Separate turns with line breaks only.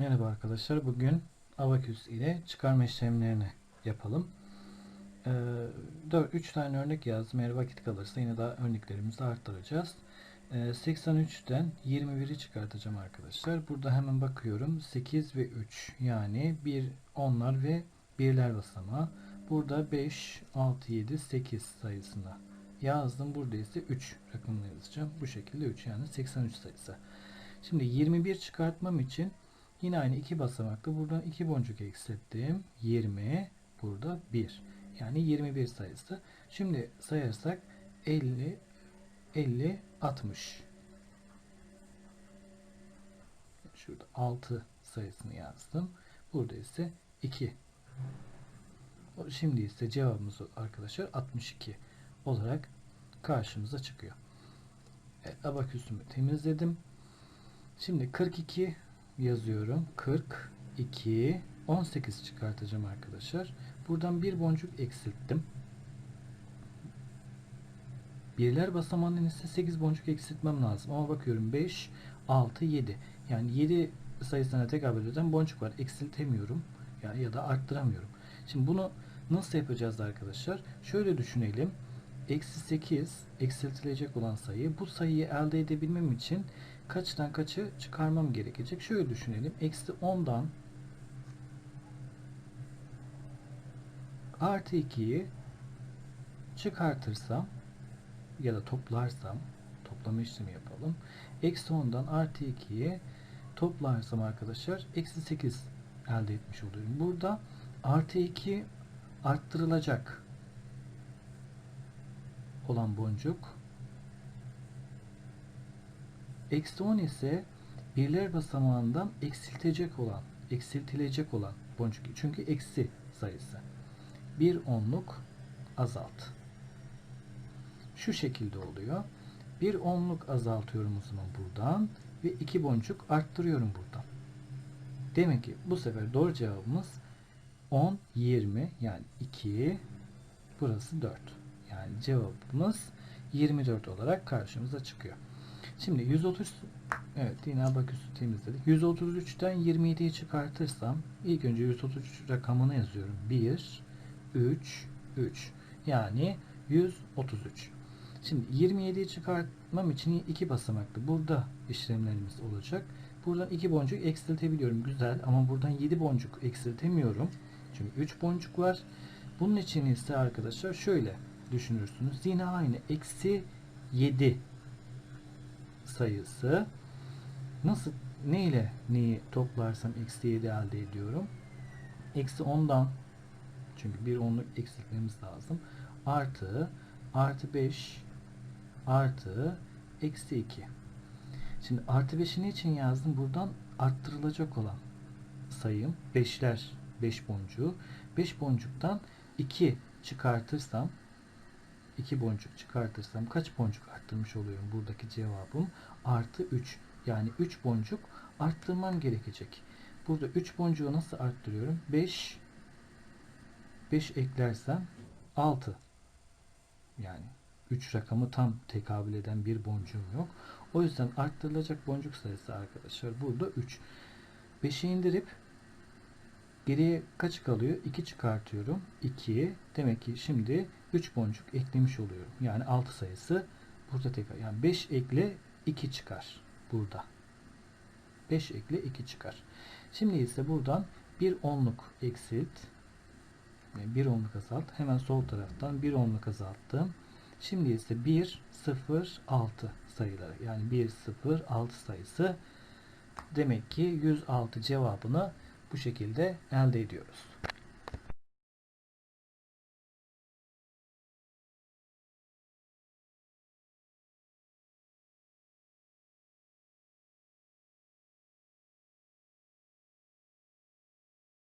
Merhaba arkadaşlar. Bugün abaküs ile çıkarma işlemlerini yapalım. 4 3 tane örnek yazdım. Eğer vakit kalırsa yine daha örneklerimizi arttıracağız. Ee, 83'ten 21'i çıkartacağım arkadaşlar. Burada hemen bakıyorum. 8 ve 3 yani 1 onlar ve birler basamağı. Burada 5, 6, 7, 8 sayısına yazdım. Burada ise 3 rakamını yazacağım. Bu şekilde 3 yani 83 sayısı. Şimdi 21 çıkartmam için yine aynı iki basamaklı buradan iki boncuk eksilttim. 20 burada 1. Yani 21 sayısı. Şimdi sayarsak 50 50 60. Şurada 6 sayısını yazdım. Burada ise 2. Şimdi ise cevabımız arkadaşlar 62 olarak karşımıza çıkıyor. Evet, abaküsümü temizledim. Şimdi 42 yazıyorum. 42 18 çıkartacağım arkadaşlar. Buradan bir boncuk eksilttim. Birler basamağından ise 8 boncuk eksiltmem lazım. Ama bakıyorum 5, 6, 7. Yani 7 sayısına tekabül eden boncuk var. Eksiltemiyorum. Yani ya da arttıramıyorum. Şimdi bunu nasıl yapacağız arkadaşlar? Şöyle düşünelim. Eksi 8 eksiltilecek olan sayı. Bu sayıyı elde edebilmem için kaçtan kaçı çıkarmam gerekecek? Şöyle düşünelim. Eksi 10'dan artı 2'yi çıkartırsam ya da toplarsam toplama işlemi yapalım. Eksi 10'dan artı 2'yi toplarsam arkadaşlar eksi 8 elde etmiş oluyorum. Burada artı 2 arttırılacak olan boncuk eksi 10 ise birler basamağından eksiltecek olan eksiltilecek olan boncuk. Çünkü eksi sayısı. Bir onluk azalt. Şu şekilde oluyor. Bir onluk azaltıyorum o zaman buradan ve iki boncuk arttırıyorum buradan. Demek ki bu sefer doğru cevabımız 10 20 yani 2 burası 4 yani cevabımız 24 olarak karşımıza çıkıyor. Şimdi 130 evet yine abaküsü temizledik. 133'ten 27'yi çıkartırsam ilk önce 133 rakamını yazıyorum. 1 3 3 yani 133. Şimdi 27'yi çıkartmam için iki basamaklı. Burada işlemlerimiz olacak. Buradan iki boncuk eksiltebiliyorum. Güzel ama buradan 7 boncuk eksiltemiyorum. Çünkü 3 boncuk var. Bunun için ise arkadaşlar şöyle düşünürsünüz. Yine aynı. Eksi 7 sayısı nasıl ne ile neyi toplarsam eksi 7 elde ediyorum. Eksi 10'dan çünkü bir onluk eksiltmemiz lazım. Artı artı 5 artı eksi 2. Şimdi artı 5'i için yazdım? Buradan arttırılacak olan sayım 5'ler 5 boncuğu. 5 boncuktan 2 çıkartırsam 2 boncuk çıkartırsam kaç boncuk arttırmış oluyorum? Buradaki cevabım artı 3. Yani 3 boncuk arttırmam gerekecek. Burada 3 boncuğu nasıl arttırıyorum? 5 5 eklersem 6. Yani 3 rakamı tam tekabül eden bir boncuğum yok. O yüzden arttırılacak boncuk sayısı arkadaşlar burada 3. 5'i indirip Geriye kaç kalıyor? 2 çıkartıyorum. 2. Demek ki şimdi 3 boncuk eklemiş oluyorum. Yani 6 sayısı burada tekrar. Yani 5 ekle 2 çıkar. Burada. 5 ekle 2 çıkar. Şimdi ise buradan bir onluk eksilt. Bir onluk azalt. Hemen sol taraftan bir onluk azalttım. Şimdi ise 1, 0, 6 sayıları. Yani 1, 0, 6 sayısı. Demek ki 106 cevabını bu şekilde elde ediyoruz.